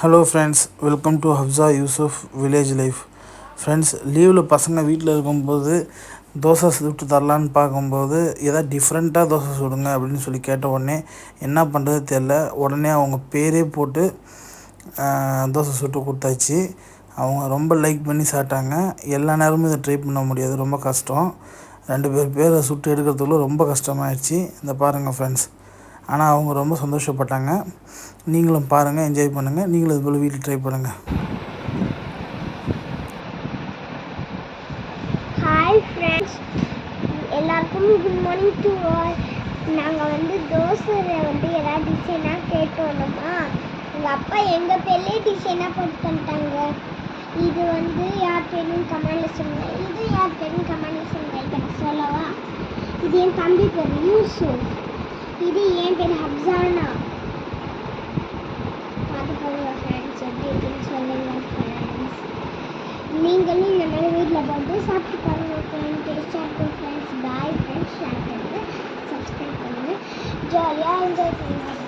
Hello friends welcome to Hafsa Yusuf village life friends லீவில் பசங்க வீட்டில் இருக்கும்போது தோசை சுட்டு தரலான்னு பார்க்கும்போது எதாவது டிஃப்ரெண்ட்டாக தோசை சுடுங்க அப்படின்னு சொல்லி கேட்ட உடனே என்ன பண்ணுறது தெரில உடனே அவங்க பேரே போட்டு தோசை சுட்டு கொடுத்தாச்சு. அவங்க ரொம்ப லைக் பண்ணி சாப்பிட்டாங்க. எல்லா நேரமும் இதை ட்ரை பண்ண முடியாது. ரொம்ப கஷ்டம். ரெண்டு பேர் பேரை சுட்டு எடுக்கிறதுக்குள்ள ரொம்ப கஷ்டமாயிடுச்சு. இந்த பாருங்கள் ஃப்ரெண்ட்ஸ் ஆனால் அவங்க ரொம்ப சந்தோஷப்பட்டாங்க. நீங்களும் பாருங்கள் என்ஜாய் பண்ணுங்கள் நீங்களும் இது போல் வீட்டில் ட்ரை பண்ணுங்கள் ஹாய் ஃப்ரெண்ட்ஸ் எல்லாருக்கும் குட் மார்னிங் டு ஆல் நாங்கள் வந்து தோசை வந்து ஏதாவது டிசைனாக கேட்டோம்னா எங்கள் அப்பா எங்கள் பேர்லேயே டிசைனாக போட்டு பண்ணிட்டாங்க. இது வந்து யார் பேரும் கமெண்டில் சொல்லுங்கள் இது யார் பேரும் கமெண்டில் சொல்லுங்கள் இப்போ நான் சொல்லவா? இது என் தம்பி பேர் யூசுஃப். இது என் பேர் ஹப்சானா? பார்த்து பாருங்க ஃப்ரெண்ட்ஸ் எப்படி இருக்குன்னு சொல்லுங்க ஃப்ரெண்ட்ஸ் நீங்களும் இந்த மாதிரி வீட்டில் போட்டு சாப்பிட்டு பாருங்க ஃப்ரெண்ட்ஸ் டேஸ்டாக இருக்கும் ஃப்ரெண்ட்ஸ் பாய் ஃப்ரெண்ட்ஸ் ஷேர் பண்ணுங்கள் சப்ஸ்கிரைப் பண்ணுங்கள் ஜாலியாக என்ஜாய் பண்ணுங்கள்